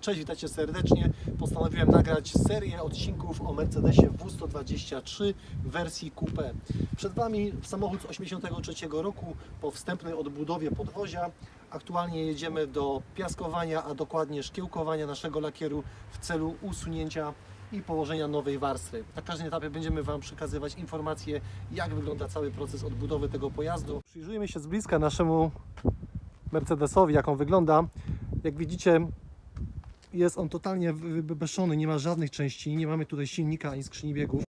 Cześć, witajcie serdecznie. Postanowiłem nagrać serię odcinków o Mercedesie W123 w wersji Coupe. Przed Wami samochód z 1983 roku po wstępnej odbudowie podwozia. Aktualnie jedziemy do piaskowania, a dokładnie szkiełkowania naszego lakieru w celu usunięcia i położenia nowej warstwy. Na każdym etapie będziemy Wam przekazywać informacje, jak wygląda cały proces odbudowy tego pojazdu. Przyjrzyjmy się z bliska naszemu Mercedesowi, jak on wygląda. Jak widzicie, jest on totalnie wy- wybeszony, nie ma żadnych części, nie mamy tutaj silnika ani skrzyni biegów.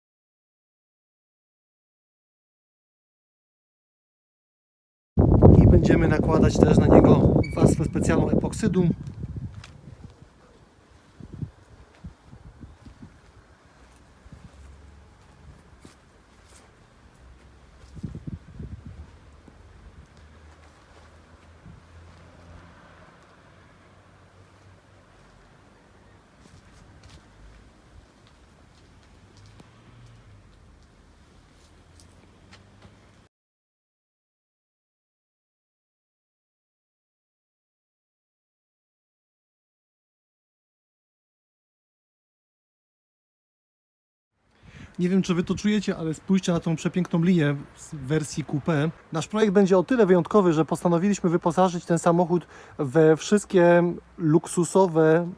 I będziemy nakładać też na niego warstwę specjalną epoksydu. Nie wiem, czy Wy to czujecie, ale spójrzcie na tą przepiękną linię z wersji coupé. Nasz projekt będzie o tyle wyjątkowy, że postanowiliśmy wyposażyć ten samochód we wszystkie luksusowe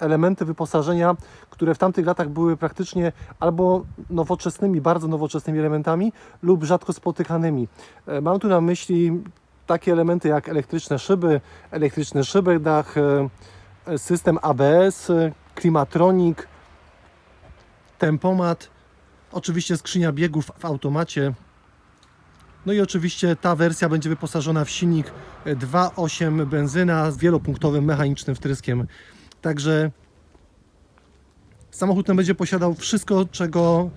elementy wyposażenia, które w tamtych latach były praktycznie albo nowoczesnymi, bardzo nowoczesnymi elementami lub rzadko spotykanymi. E, Mam tu na myśli takie elementy jak elektryczne szyby, elektryczny szyberdach, e, e, system ABS, klimatronik, tempomat, oczywiście skrzynia biegów w automacie. No i oczywiście ta wersja będzie wyposażona w silnik 2.8 benzyna z wielopunktowym mechanicznym wtryskiem. Także samochód ten będzie posiadał wszystko, czego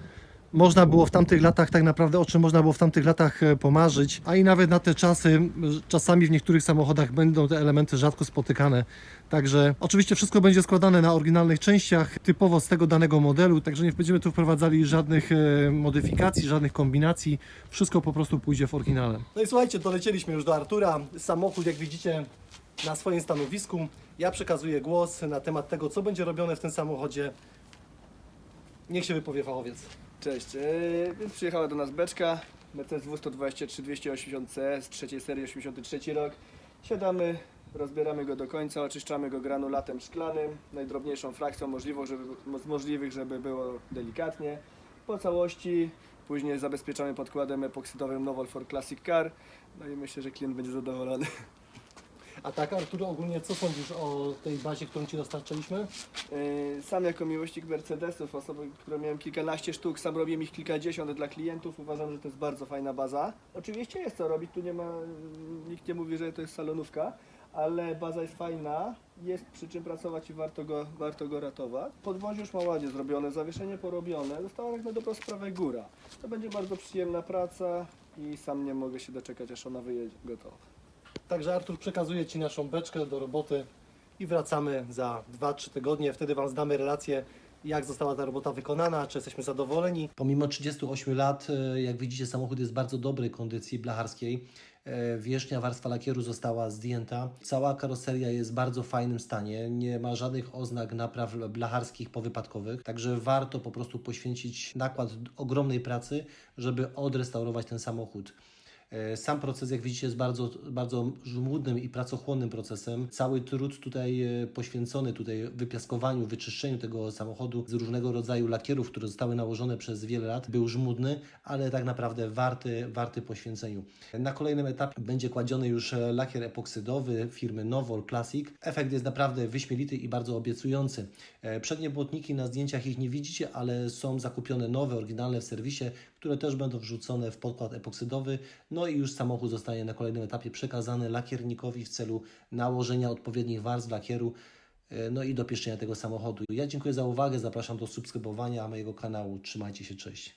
można było w tamtych latach, tak naprawdę o czym można było w tamtych latach e, pomarzyć, a i nawet na te czasy, czasami w niektórych samochodach będą te elementy rzadko spotykane. Także oczywiście wszystko będzie składane na oryginalnych częściach, typowo z tego danego modelu, także nie będziemy tu wprowadzali żadnych e, modyfikacji, żadnych kombinacji. Wszystko po prostu pójdzie w oryginale. No i słuchajcie, dolecieliśmy już do Artura. Samochód, jak widzicie, na swoim stanowisku. Ja przekazuję głos na temat tego, co będzie robione w tym samochodzie. Niech się wypowie fachowiec. Cześć, yy, przyjechała do nas beczka Mercedes W123 280C z trzeciej serii 83 rok. Siadamy, rozbieramy go do końca, oczyszczamy go granulatem szklanym, najdrobniejszą frakcją możliwą, żeby, z możliwych, żeby było delikatnie. Po całości później zabezpieczamy podkładem epoksydowym Novol for Classic Car. No i myślę, że klient będzie zadowolony. A tak, Artur, ogólnie co sądzisz o tej bazie, którą Ci dostarczyliśmy? Yy, Sam jako miłośnik Mercedesów, osoby, które miałem kilkanaście sztuk, sam robię ich kilkadziesiąt dla klientów, uważam, że to jest bardzo fajna baza. Oczywiście jest co robić, tu nie ma, nikt nie mówi, że to jest salonówka, ale baza jest fajna, jest przy czym pracować i warto go, warto go ratować. Podwozie już ma ładnie zrobione, zawieszenie porobione, została jak na dobrą sprawę góra. To będzie bardzo przyjemna praca i sam nie mogę się doczekać, aż ona wyjedzie gotowa. Także Artur przekazuje Ci naszą beczkę do roboty i wracamy za 2-3 tygodnie. Wtedy Wam zdamy relację, jak została ta robota wykonana, czy jesteśmy zadowoleni. Pomimo 38 lat, e, jak widzicie, samochód jest w bardzo dobrej kondycji blacharskiej. E, Wierzchnia warstwa lakieru została zdjęta. Cała karoseria jest w bardzo fajnym stanie. Nie ma żadnych oznak napraw blacharskich powypadkowych. Także warto po prostu poświęcić nakład ogromnej pracy, żeby odrestaurować ten samochód. E, Sam proces, jak widzicie, jest bardzo, bardzo żmudnym i pracochłonnym procesem. Cały trud tutaj e, poświęcony tutaj wypiaskowaniu, wyczyszczeniu tego samochodu z różnego rodzaju lakierów, które zostały nałożone przez wiele lat, był żmudny, ale tak naprawdę warty, warty poświęceniu. Na kolejnym etapie będzie kładziony już lakier epoksydowy firmy Novol Classic. Efekt jest naprawdę wyśmienity i bardzo obiecujący. E, Przednie błotniki na zdjęciach ich nie widzicie, ale są zakupione nowe, oryginalne w serwisie, które też będą wrzucone w podkład epoksydowy. No i już samochód zostanie na kolejnym etapie przekazany lakiernikowi w celu nałożenia odpowiednich warstw lakieru, e, no i dopieszczenia tego samochodu. Ja dziękuję za uwagę, zapraszam do subskrybowania mojego kanału. Trzymajcie się, cześć.